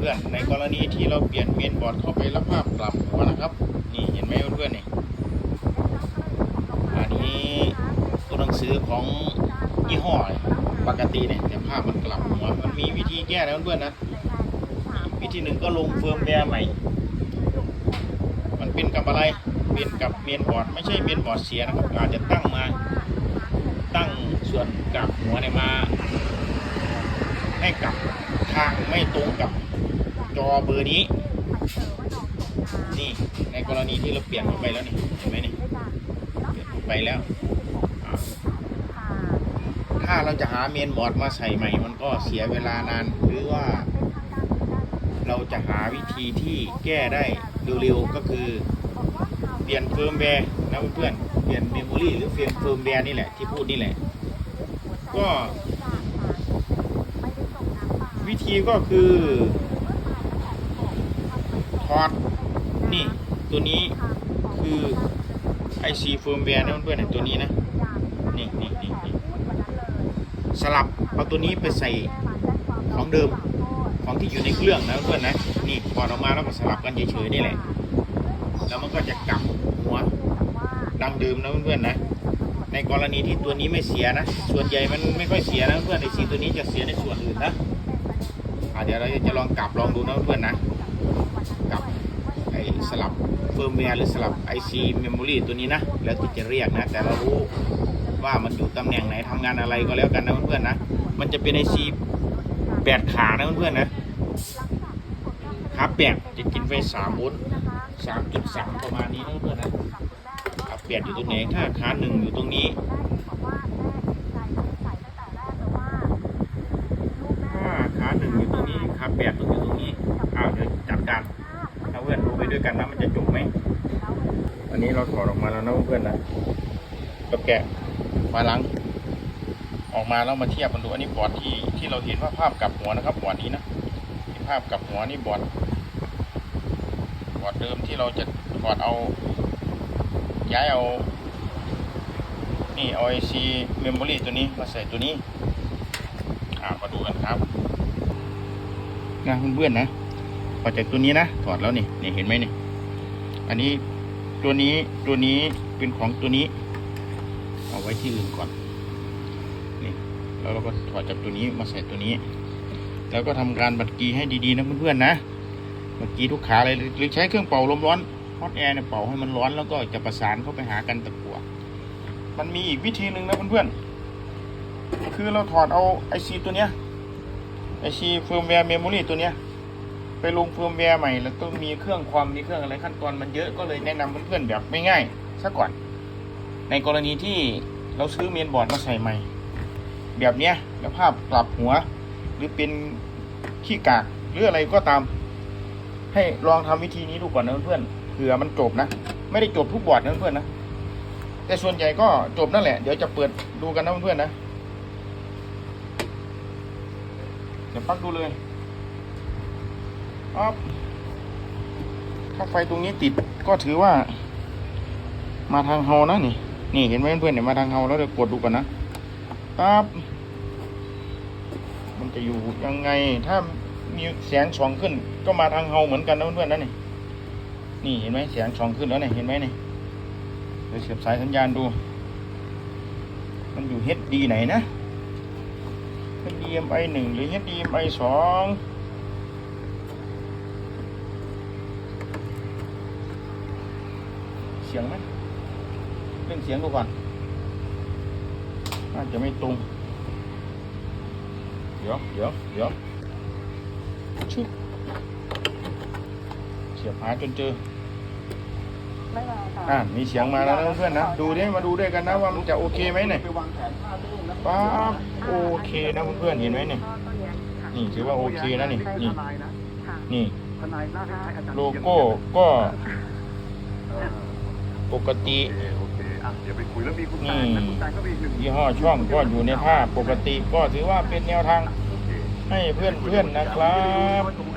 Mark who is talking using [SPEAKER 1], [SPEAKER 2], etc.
[SPEAKER 1] เพื่อนๆในกรณีที่เราเปลี่ยนเมนบอร์ดเข้าไปแล้วภาพกลับหัวนะครับนี่เห็นไหมเพื่อนๆนี่อันนี้ตัวหนังสือของยี่ห้อปกติเนี่ยแต่ภาพมันกลับหัวมันมีวิธีแก้นะเพื่อนๆนะวิธีหนึ่งก็ลงเฟิร์มแวร์ใหม่ มันเป็นกับอะไรเป็นกับเมนบอร์ดไม่ใช่เมนบอร์ดเสียนะครับอาจจะตั้งมาตั้งส่วนกลับหัวเนี่ยมาให้กลับทางไม่ตรงกับ อเบอร์นี้ นี่ในกรณีที่เราเปลี่ยนไปแล้วนี่เห็นไหมนี่เปลี่ยนไปแล้ว ถ้าเราจะหาเมนบอร์ดมาใส่ใหม่ มันก็เสียเวลานานหรือว่า เราจะหาวิธีที่แก้ได้เร็วๆก็คือเปลี่ยนเฟิร์มแวร์นะเพื่อนๆเปลี่ยนเมมโมรีหรือเปลี่ยนเฟิร์มแวร์นี่แหละที่พูดนี่แหละ ก็วิธีก็คือ ถอดนี่ตัวนี้คือ IC firmware นะเพื่อนๆเนี่ยตัวนี้นะนี่นี่นี่นสลับเอาตัวนี้ไปใส่ของเดิมของที่อยู่ในเครื่องนะเพื่อนนะนี่ถอดออกมาแล้วก็สลับกันเฉยๆนี่แหละแล้วมันก็จะกลับหัวดังเดิมนะเพื่อนๆนะ ในกรณีที่ตัวนี้ไม่เสียนะ ส่วนใหญ่มันไม่ค่อยเสียนะเพื่อนไอซีตัวนี้จะเสียในส่วนอื่นนะะเดี๋ยวเราจะลองกลับลองดูนะเพื่อนนะ กับไอสลับเฟิร์มแวร์หรือสลับ IC Memory ตัวนี้นะ แล้วที่จะเรียกนะ แต่เรารู้ว่ามันอยู่ตำแหน่งไหนทำงานอะไรก็แล้วกันนะเพื่อนๆนะ มันจะเป็น IC แปดขานะเพื่อนๆนะขาแปดจะกินไฟสามโวลต์สามจุดสามประมาณนี้นะเพื่อนๆนะขาแปดอยู่ตรงไหนถ้าขาหนึ่งอยู่ตรงนี้ ถ้าขาหนึ่งอยู่ตรงนี้ ขาแปดต้องอยู่ตรงนี้อ้าวเดี๋ยวจัดการถ้าเพื่อน ด้วยกันนะมันจะจบไหมอันนี้เราถอดออกมาแล้วนะเพื่อนๆนะก็แกะมาล้างออกมาแล้วมาเทียบกันดูอันนี้บอร์ดที่ที่เราเห็นว่าภาพกลับหัวนะครับบอร์ดนี้นะที่ภาพกลับหัวนี่บอร์ดบอร์ดเดิมที่เราจะถอดเอา ย้ายเอานี่เอา IC memory ตัวนี้มาใส่ตัวนี้อ่ามาดูกันครับนะเพื่อนๆนะ พอจากตัวนี้นะถอดแล้วนี่นี่เห็นไหมนี่อันนี้ตัวนี้ตัวนี้เป็นของตัวนี้ เอาไว้ที่อื่นก่อนนี่แล้วเราก็ถอดจากตัวนี้มาใส่ตัวนี้ แล้วก็ทำการบัดกีให้ดีๆนะเพื่อนๆนะบัดกีทุกขาเลยหรือใช้เครื่องเป่าลมร้อนฮอตแอร์เนี่ยเป่าให้มันร้อนแล้วก็จะประสานเข้าไปหากันตะกั่วมันมีอีกวิธีหนึ่งนะเพื่อนๆคือเราถอดเอาไอซีตัวเนี้ยไอซีเฟิร์มแวร์เมมโมรีตัวเนี้ย ไปลงเฟิร์มแวร์ใหม่แล้วต้องมีเครื่องความมีเครื่องอะไรขั้นตอนมันเยอะก็เลยแนะนำเพื่อนๆแบบไม่ง่ายซะก่อน ในกรณีที่เราซื้อเมนบอร์ดมาใส่ใหม่ แบบเนี้ยแล้วภาพกลับหัว หรือเป็นขี้กากหรืออะไรก็ตาม ให้ลองทำวิธีนี้ดูก่อนนะเพื่อนๆเผื่อมันจบนะ ไม่ได้จบทุกบอร์ดนะเพื่อนๆนะแต่ส่วนใหญ่ก็จบนั่นแหละ เดี๋ยวจะเปิดดูกันนะเพื่อนๆนะ เดี๋ยวปักดูเลย อ๊อบถ้าไฟตรงนี้ติดก็ถือว่า มาทางเฮานะนี่ นี่เห็นไหมเพื่อนๆเนี่ยมาทางเฮาแล้วเดี๋ยวกดดูกันนะปั๊บมันจะอยู่ยังไง ถ้ามีแสงสองขึ้น ก็มาทางเฮาเหมือนกันนะเพื่อนๆนะนี่นี่เห็นไหมแสงสองขึ้นแล้วเนี่ยเห็นไหมนี่เดี๋ยวเสียบสายสัญญาณดู มันอยู่ HD ไหนนะ HDMI 1หรือ HDMI 2 เสียงไหมเล่นเสียงดูก่อนน่าจะไม่ตรงเดี๋ยวเดี๋ยวเดี๋ยวชึบเสียบหาจนเจออ่ามีเสียงมาแล้วนะเพื่อนๆนะดูดิมาดูด้วยกันนะว่ามันจะโอเคไหมเนี่ย
[SPEAKER 2] ไปวางแผนค่าลูกนะ
[SPEAKER 1] ป๊าบโอเคนะเพื่อนๆเห็นไหมเนี่ยนี่ถือว่าโอเคนะนี่นี่
[SPEAKER 2] ทนายนะ
[SPEAKER 1] นี่
[SPEAKER 2] ทนายน่าจะให้อาจารย์
[SPEAKER 1] โลโก้ก็
[SPEAKER 2] เออ
[SPEAKER 1] ปกติ
[SPEAKER 2] โอเคโอเคอะเดี๋ยวไปคุยแล้วมีคุณ
[SPEAKER 1] นี่
[SPEAKER 2] แตงนะคุณแตงก็มีอีกหนึ่ง
[SPEAKER 1] ยี่ห้อช่องก็อยู่ในท่าปกติก็ถือว่าเป็นแนวทาง
[SPEAKER 2] โอเค
[SPEAKER 1] ให้เพื่อนๆนะครับ
[SPEAKER 2] ตรง